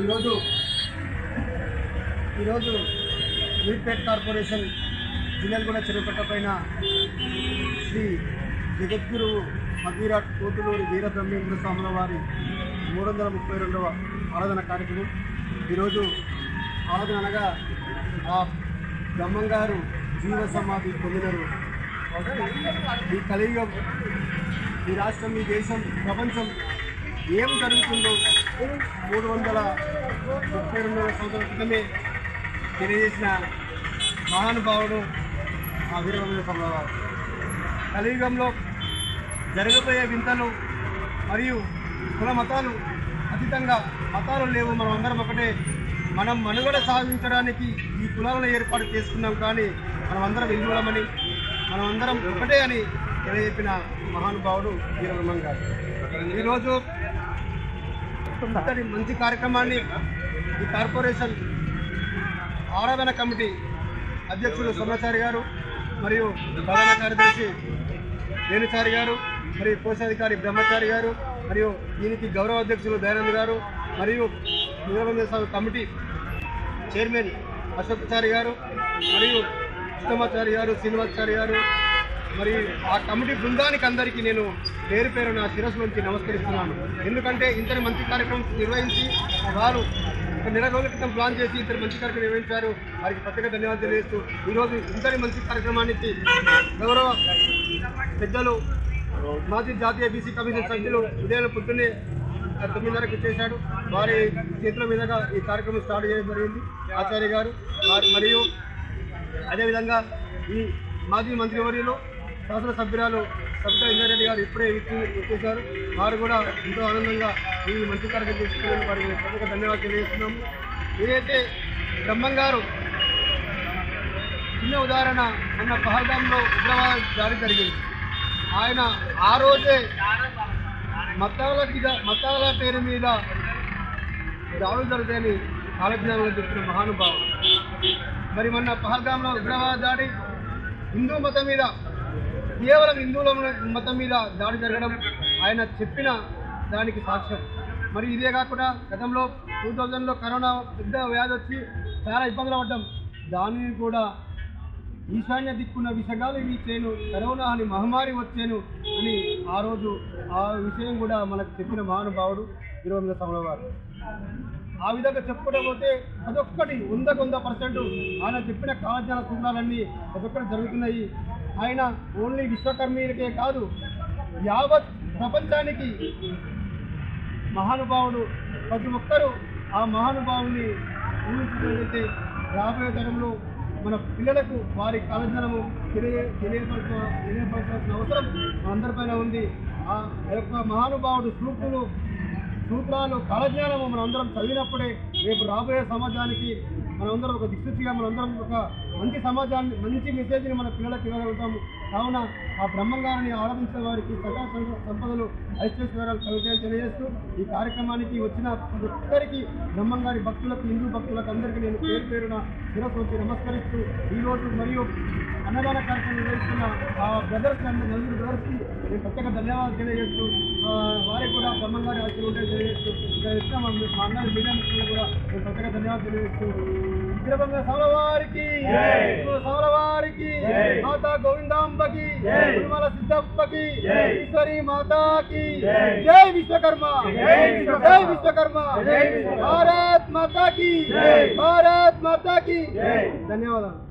ఈరోజు ఈరోజు మీర్పేట్ కార్పొరేషన్ జిల్లెలగూడ చెరువుకట్ట పైన శ్రీ జగద్గురు మధీర కోతులూరి వీరబ్రహ్మేంద్ర స్వాముల వారి మూడు వందల ముప్పై రెండవ ఆరాధన కార్యక్రమం. ఈరోజు ఆరాధన అనగా ఆ బ్రహ్మంగారు జీవ సమాధి పొందినరు. ఈ కలియుగం ఈ రాష్ట్రం ఈ దేశం ప్రపంచం ఏం జరుగుతుందో మూడు వందల ముప్పై రెండు సంవత్సరాల క్రితమే తెలియజేసిన మహానుభావుడు ఆ వీరభద్ర స్వామివారు కలియుగంలో జరగబోయే వింతలు మరియు కుల మతాలు అతీతంగా మతాలు లేవు. మనం అందరం ఒకటే. మనం మనుగడ సాధించడానికి ఈ కులాలను ఏర్పాటు చేసుకున్నాం కానీ మనం అందరం హిందువులమని మనం అందరం ఒకటే అని తెలియజెప్పిన మహానుభావుడు వీరబ్రహ్మం గారు. ఈరోజు ఇంతటి మంచి కార్యక్రమాన్ని ఈ కార్పొరేషన్ ఆరాధన కమిటీ అధ్యక్షులు సోమాచారి గారు మరియు ప్రధాన కార్యదర్శి వేణుచారి గారు మరియు కోశాధికారి బ్రహ్మచారి గారు మరియు దీనికి గౌరవ అధ్యక్షులు దయానంద్ గారు మరియు వీరభద్ర కమిటీ చైర్మన్ అశోక్చారి గారు మరియు ఉత్తమాచారి గారు శ్రీనివాసారి గారు మరి ఆ కమిటీ బృందానికి అందరికీ నేను పేరు పేరు నా శిరస్సు నుంచి నమస్కరిస్తున్నాను. ఎందుకంటే ఇంతటి మంచి కార్యక్రమం నిర్వహించి వారు ఒక నెల రోజుల క్రితం ప్లాన్ చేసి ఇంతటి మంచి కార్యక్రమం నిర్వహించారు. వారికి ప్రత్యేక ధన్యవాదాలు తెలియజేస్తూ ఈరోజు ఇంతటి మంచి కార్యక్రమానికి గౌరవ పెద్దలు మాజీ జాతీయ బీసీ కమిషన్ సభ్యులు ఉదయం పొద్దున్నే తొమ్మిదిన్నరకు చేశాడు. వారి చేతుల మీదుగా ఈ కార్యక్రమం స్టార్ట్ చేయడం జరిగింది. ఆచార్య గారు వారు మరియు అదేవిధంగా ఈ మాజీ మంత్రివర్యులు శాసనసభ్యురాలు సబితా ఇంజారెడ్డి గారు ఇప్పుడే ఇచ్చేశారు వారు కూడా ఎంతో ఆనందంగా ఈ మంచి కార్యక్రమం తీసుకున్నారు వారికి ప్రత్యేక ధన్యవాదాలు తెలియజేస్తున్నాము ఏదైతే బ్రహ్మం గారు చిన్న ఉదాహరణ మన పహల్గాంలో ఉగ్రవాద దాడి జరిగింది. ఆయన ఆ రోజే మతాల మతాల పేరు మీద దాడులు జరుగుతాయని కాలజ్ఞానంలో చెప్పిన మహానుభావుడు. మరి మొన్న పహల్గాంలో ఉగ్రవాద దాడి హిందూ మతం మీద కేవలం హిందువుల మతం మీద దాడి జరగడం ఆయన చెప్పిన దానికి సాక్ష్యం. మరి ఇదే కాకుండా గతంలో టూ థౌజండ్లో కరోనా పెద్ద వ్యాధి వచ్చి చాలా ఇబ్బందులు పడ్డాం. దానిని కూడా ఈశాన్య దిక్కున్న విషగాలు వీచేను కరోనా అని మహమ్మారి వచ్చాను అని ఆ రోజు ఆ విషయం కూడా మనకు చెప్పిన మహానుభావుడు ఇరవై సమల వారు ఆ విధంగా చెప్పుకుంటూ అదొక్కటి వందకు వంద పర్సెంట్ ఆయన చెప్పిన కాలజాల సూత్రాలన్నీ అదొక్కటి జరుగుతున్నాయి. ఆయన ఓన్లీ విశ్వకర్మీలకే కాదు యావత్ ప్రపంచానికి మహానుభావుడు. ప్రతి ఒక్కరూ ఆ మహానుభావుని ఊహించినట్లయితే రాబోయే తరంలో మన పిల్లలకు వారి కాలజ్ఞానము తెలియ తెలియపరచ తెలియపరచాల్సిన అవసరం మనందరిపైన ఉంది. ఆ యొక్క మహానుభావుడు సూక్తులు సూత్రాలు కాలజ్ఞానము మనందరం చదివినప్పుడే రేపు రాబోయే సమాజానికి మనందరం ఒక దిక్సూచిగా మనందరం ఒక మంచి సమాజాన్ని మంచి మెసేజ్ని మన పిల్లలకు ఇవ్వగలుగుతాము. కావున ఆ బ్రహ్మంగారిని ఆరాధించిన వారికి సకల సంపదలు ఐశ్వర్యాలు కలుగుతాయని తెలియజేస్తూ ఈ కార్యక్రమానికి వచ్చిన ప్రతి ఒక్కరికి బ్రహ్మంగారి భక్తులకు హిందూ భక్తులకు అందరికీ నేను పేరు పేరున శిరస్సు నమస్కరిస్తూ ఈరోజు మరియు అన్నదాన కార్యక్రమం నిర్వహిస్తున్న ఆ బ్రదర్స్ అండ్ నలుగురు బ్రదర్స్కి నేను ప్రత్యేక ధన్యవాదాలు తెలియజేస్తూ వారికి కూడా బ్రహ్మంగారి ఆశలు ఉంటాయని తెలియజేస్తూ ఇక్కడ ఇచ్చిన మా మీడియా కూడా నేను ప్రత్యేక ధన్యవాదాలు తెలియజేస్తూ విగ్రహంగా సౌల వారికి సౌల వారికి మాతా గోవిందాంబకి తిరుమల సిద్ధప్పకి ఈశ్వరి మాతాకి జై విశ్వకర్మ జై విశ్వకర్మ భారత్ మాతాకి భారత్ మాతాకి ధన్యవాదాలు